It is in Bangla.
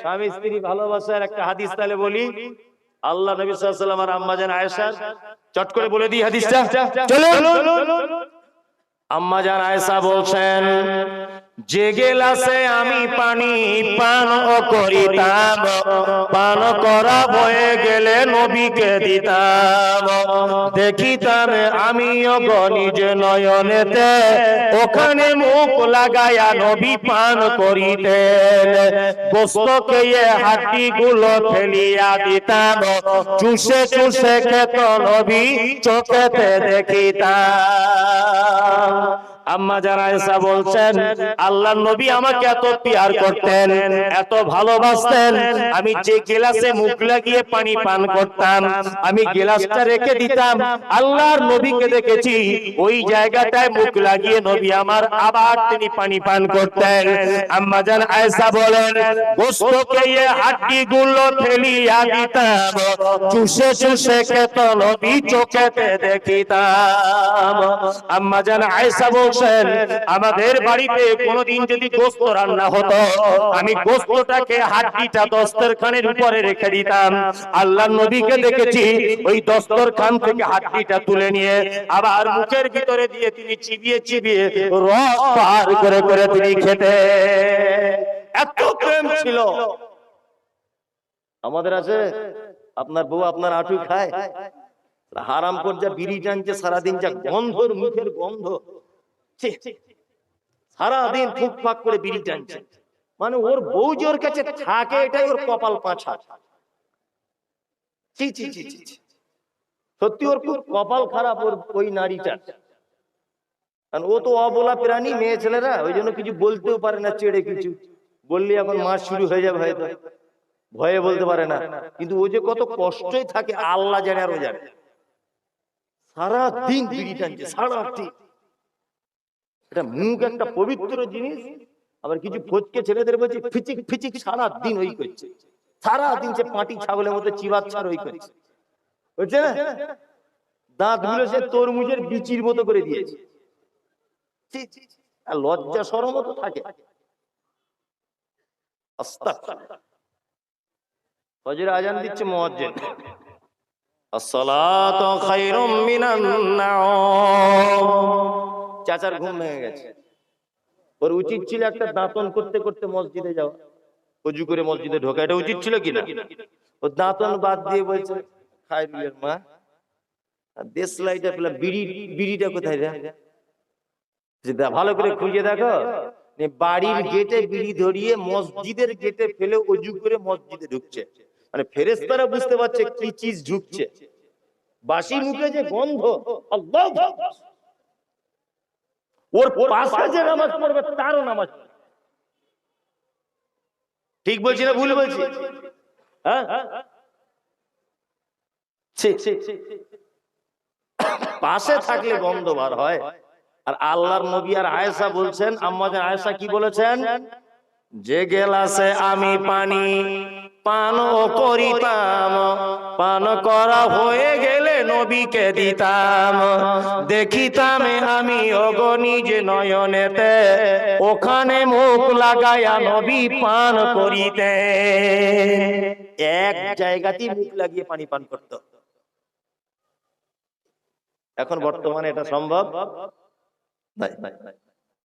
স্বামী স্ত্রী ভালোবাসার একটা হাদিস তাহলে বলি। আল্লাহ নবী সাল্লাম আর আম্মাজান আয়েশা চট করে বলে দিই হাদিসটা। আম্মা আম্মাজান আয়েশা বলছেন যে গেলাসে আমি পানি পান করিতাম। পান করা হয়ে গেলে নবীকে দিতাম। দেখিতাম আমিও গনিজ নয়নেতে ওখানে মুখ লাগায়া নবী পান করিতেন। গোস্তকে হাড্ডি গুলো ফেলিয়া দিতাম। চুষে চুষে খেত নবী চোখেতে দেখিতাম। আম্মা যারা এসা বলছেন আল্লাহ নবী আমাকে এত পিয়ার করতেন, এত ভালোবাসতেন। আমি যে গেলাসে মুখ লাগিয়ে পানি পান করতাম, আমি গেলাসটা রেখে দিতাম। আল্লাহর নবীকে দেখেছি, ওই জায়গাটায় মুখ লাগিয়ে নবী আমার আবার তিনি পানি পান করতেন। আম্মা জান আয়েশা বলেন গোস্তকে এই হাড্ডি গুলো ফেলিয়া দিতাম, চুষে চুষে খেত নবী চোখেতে দেখিতাম। আম্মা জান আয়েশা বলছেন আমাদের বাড়িতে কোনোদিন যদি গোস্ত রান্না হতো আমি গোস্তটাকে হাড্ডিটা দস্তরখানের উপরে রেখে দিতাম। আল্লাহ নবীকে দেখেছি ওই দস্তরখান থেকে হাড্ডিটা তুলে নিয়ে আবার মুখের ভিতরে দিয়ে তিনি চিবিয়ে চিবিয়ে রস পার করে করে তিনি খেতে এত প্রেম ছিল। আমাদের আছে আপনার বউ আপনার আটু খায়। হারাম কর যা বিড়ি টানছে সারাদিন যা গন্ধর মুখের গন্ধ। সারাদিন ফুক ফাক করে বিড়ি টানছে। মানে ওর বউ যে ওর কাছে থাকে, এটাই ওর কপাল পাঁচা ছি ছি ছি ছি ছি। সত্যি ওর খুব কপাল খারাপ ওর ওই নারীটা কারণ ও তো অবলা প্রাণী, মেয়ে ছেলেরা, ওই জন্য কিছু বলতেও পারে না, চেড়ে কিছু। বললে এখন মাস শুরু হয়ে যাবে হয়তো। ভয়ে বলতে পারে না। কিন্তু ও যে কত কষ্টই থাকে, আল্লাহ জানে আর ও জানে সারা দিন বিড়ি টানছে সারা দিন এটা মুখ একটা পবিত্র জিনিস। আবার কিছু ফচকে ছেলেদের বলছে ফিচিক ফিচিক সারা দিন ওই করছে। সারা দিন সে পাটি ছাগলের মতো চিবাচ্ছার ওই করছে। বুঝছে না? দাঁতগুলো সে তরমুজের বিচির মতো করে দিয়েছে। লজ্জা সরম তো থাকে। আজান দিচ্ছে মুয়াজ্জিন। নাওম। চাচার ঘুম ভেঙে গেছে। ওর উচিত ছিল একটা দাঁতন করতে করতে মসজিদে যাওয়া। অজু করে মসজিদে ঢোকা এটা উচিত ছিল কিনা? ও দাঁতন বাদ দিয়ে বলছে খাই দিলেন মা। দেশলাইটা পেলাম বিড়ি বিড়িটা কোথায় যে ভালো করে খুঁজে দেখো। বাড়ির গেটে বিড়ি ধরিয়ে মসজিদের গেটে ফেলে অজু করে মসজিদে ঢুকছে। মানে ফেরেস্তারা বুঝতে পারছে কি চিজ ঢুকছে। বাসি মুখে যে গন্ধ আল্লাহ ওর পাশে যে নামাজ পড়বে তারও নামাজ ঠিক বলছি না ভুল বলছি? হ্যাঁ। পাশে থাকলে গন্ধ বার হয়। আর আল্লাহর নবী আর আয়েশা বলছেন আমাদের আয়েশা কি বলেছেন? যে গেলাসে আমি পানি পান করিতাম। পান করা হয়ে গেলে নবীকে দিতাম। দেখিতাম আমি অগণি যে নয়নেতে। ওখানে মুখ লাগায়া নবী পান করিতে এক জায়গাতেই মুখ লাগিয়ে পানি পান করত। এখন বর্তমানে এটা সম্ভব? নাই।